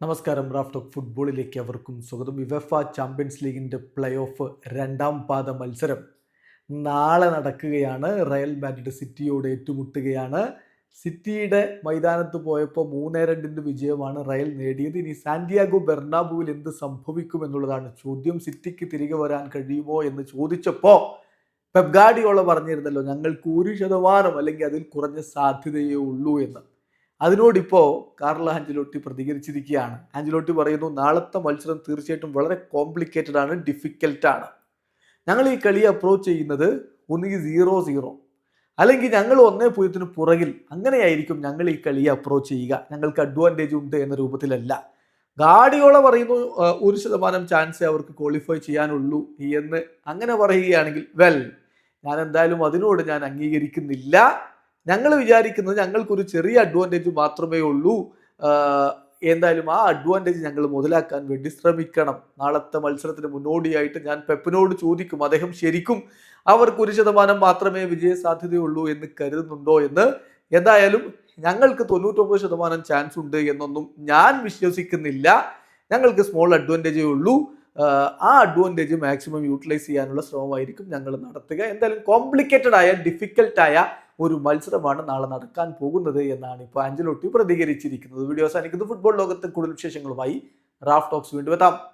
നമസ്കാരം raft of ഫുട്ബോളിലേക്ക് അവർക്കും സ്വാഗതം. വിവഫ ചാമ്പ്യൻസ് ലീഗിന്റെ പ്ലേ ഓഫ് രണ്ടാം പാദ മത്സരം നാളെ നടക്കുകയാണ്. റയൽ മാഡ്രിഡ് സിറ്റിയോട് ഏറ്റുമുട്ടുകയാണ്. സിറ്റിയുടെ മൈതാനത്ത് പോയപ്പോൾ മൂന്നേ രണ്ടിന്റെ വിജയമാണ് റയൽ നേടിയത്. ഇനി സാന്റിയാഗോ ബെർണാബുവിൽ എന്ത് സംഭവിക്കും എന്നുള്ളതാണ് ചോദ്യം. സിറ്റിക്ക് തിരികെ വരാൻ കഴിയുമോ എന്ന് ചോദിച്ചപ്പോൾ പെബ്ഗാഡിയോള പറഞ്ഞിരുന്നല്ലോ ഞങ്ങൾക്ക് ഒരു ശതമാനം അല്ലെങ്കിൽ അതിൽ കുറഞ്ഞ സാധ്യതയേ ഉള്ളൂ എന്ന്. അതിനോടിപ്പോൾ കാർല ആഞ്ചലോട്ടി പ്രതികരിച്ചിരിക്കുകയാണ്. ആഞ്ചലോട്ടി പറയുന്നു നാളത്തെ മത്സരം തീർച്ചയായിട്ടും വളരെ കോംപ്ലിക്കേറ്റഡ് ആണ് ഡിഫിക്കൽട്ട് ആണ്. ഞങ്ങൾ ഈ കളി അപ്രോച്ച് ചെയ്യുന്നത് ഒന്നുകിൽ സീറോ സീറോ അല്ലെങ്കിൽ ഞങ്ങൾ ഒന്നേ പൂജ്യത്തിന് പുറകിൽ. അങ്ങനെയായിരിക്കും ഞങ്ങൾ ഈ കളി അപ്രോച്ച് ചെയ്യുക. ഞങ്ങൾക്ക് അഡ്വാന്റേജ് ഉണ്ട് എന്ന രൂപത്തിലല്ല. ഗാഡിയോള പറയുന്നു "ആ, ഒരു ശതമാനം ചാൻസേ അവർക്ക് ക്വാളിഫൈ ചെയ്യാനുള്ളൂ എന്ന്. അങ്ങനെ പറയുകയാണെങ്കിൽ വെൽ ഞാൻ എന്തായാലും അതിനോട് ഞാൻ അംഗീകരിക്കുന്നില്ല. ഞങ്ങൾ വിചാരിക്കുന്നത് ഞങ്ങൾക്കൊരു ചെറിയ അഡ്വാന്റേജ് മാത്രമേ ഉള്ളൂ. എന്തായാലും ആ അഡ്വാന്റേജ് ഞങ്ങൾ മുതലാക്കാൻ വേണ്ടി ശ്രമിക്കണം. നാളത്തെ മത്സരത്തിന് മുന്നോടിയായിട്ട് ഞാൻ പെപ്പിനോട് ചോദിക്കും. അദ്ദേഹം ശരിക്കും അവർക്ക് ഒരു ശതമാനം മാത്രമേ വിജയ സാധ്യതയുള്ളൂ എന്ന് കരുതുന്നുണ്ടോ എന്ന്. എന്തായാലും ഞങ്ങൾക്ക് തൊണ്ണൂറ്റൊമ്പത് ശതമാനം ചാൻസ് ഉണ്ട് എന്നൊന്നും ഞാൻ വിശ്വസിക്കുന്നില്ല. ഞങ്ങൾക്ക് സ്മോൾ അഡ്വാന്റേജേ ഉള്ളൂ. ആ അഡ്വാന്റേജ് മാക്സിമം യൂട്ടിലൈസ് ചെയ്യാനുള്ള ശ്രമമായിരിക്കും ഞങ്ങൾ നടത്തുക. എന്തായാലും കോംപ്ലിക്കേറ്റഡ് ആയ ഡിഫിക്കൽട്ടായ ഒരു മത്സരമാണ് നാളെ നടക്കാൻ പോകുന്നത് എന്നാണ് ഇപ്പോൾ ആഞ്ചലോട്ടി പ്രതികരിച്ചിരിക്കുന്നത്. വീഡിയോ അവസാനിക്കുന്നത് ഫുട്ബോൾ ലോകത്തെ കൂടുതൽ വിശേഷങ്ങളുമായി റാഫ് ടോക്സ് വീണ്ടും എത്താം.